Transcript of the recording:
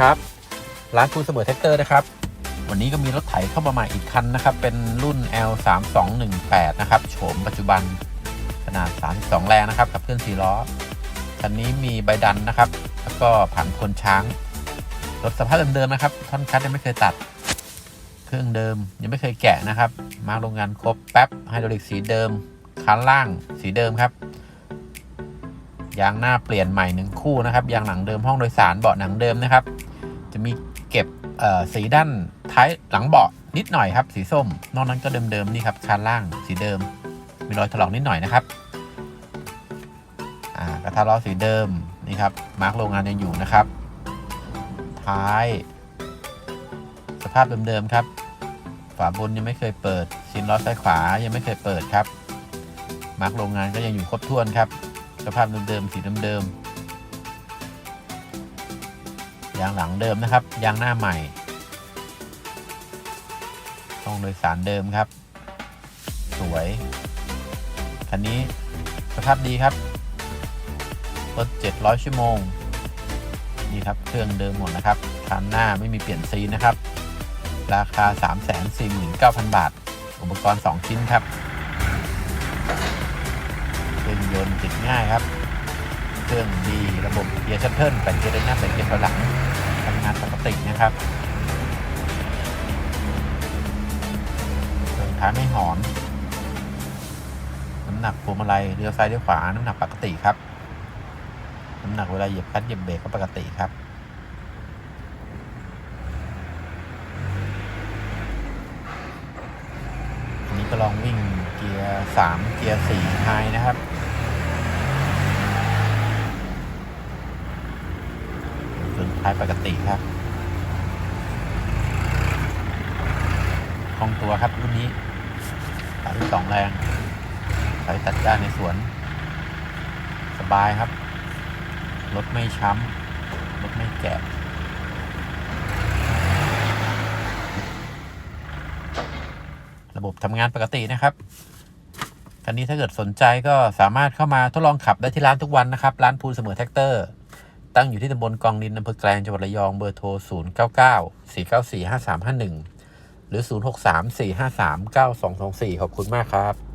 ครับ ร้านคูณเสมอแท็กเตอร์นะครับ วันนี้ก็มีรถไถเข้ามาใหม่อีกคันนะครับ เป็นรุ่น L 3 2 1 8นะครับ โฉมปัจจุบันขนาด 32 แรงนะครับ กับเครื่อง4ล้อ คันนี้มีใบดันนะครับ แล้วก็ผังคนช้าง รถสภาพเดิมๆนะครับ ท่อนคัดยังไม่เคยตัด เครื่องเดิมยังไม่เคยแกะนะครับ มาโรงงานครบแป๊บ ไฮดรอลิกสีเดิมคันล่างสีเดิมครับยางหน้าเปลี่ยนใหม่หนึ่งคู่นะครับยางหลังเดิมห้องโดยสารเบาะหนังเดิมนะครับ เก็บสีด้านท้ายหลังเบาะนิดหน่อยครับ สีส้ม นอกนั้นก็เดิมๆนี่ครับคันล่างสีเดิม มีรอยถลอกนิดหน่อยนะครับกระทะล้อสีเดิมนี่ครับมาร์กโรงงานยังอยู่นะครับ ท้าย สภาพเดิมๆครับ ฝาบนยังไม่เคยเปิดชิ้นล้อซ้ายขวายังไม่เคยเปิดครับมาร์กโรงงานก็ยังอยู่ครบถ้วนครับ สภาพเดิมๆสีเดิมๆ ยางหลังเดิมนะครับ ยางหน้าใหม่ห้องโดยสารเดิมครับ สวย คันนี้สภาพดีครับรถ700 ชั่วโมง นี่ครับ เครื่องเดิมหมดนะครับคันหน้าไม่มีเปลี่ยนซีนะครับ ราคา 349,000 บาท อุปกรณ์ 2 ชิ้นครับเครื่องยนต์ติดง่ายครับ เครื่องดีระบบเกียร์ชัตเทิลแปดเกียร์ด้านหน้าแปดเกียร์ถอยหลัง งานปกตินะครับเครื่องท้ายไม่หอนน้ำหนักพวงมาลัยเลี้ยวซ้ายเลี้ยวขวา น้ำหนักปกติครับ น้ำหนักเวลาเหยียบคลัตช์เหยียบเบรกก็ปกติครับอันนี้ก็ลองวิ่งเกียร์สามเกียร์สี่ไฮนะครับ ส่วนท้ายปกติครับคล่องตัวครับรุ่นนี้สามสองแรงใช้ตัดด้าในสวน สบายครับ รถไม่ช้ำ รถไม่แกะระบบทำงานปกตินะครับ คันนี้ถ้าเกิดสนใจก็สามารถเข้ามาทดลองขับได้ที่ร้านทุกวันนะครับ ร้านพูลเสมอแท็กเตอร์ ตั้งอยู่ที่ตำบลกองดินอำเภอแกลงจังหวัดระยองเบอร์โทร 0 9 9 4 9 4 5 3 5 1 หรือ 0 6 3 4 5 3 9 2 2 4 ขอบคุณมากครับ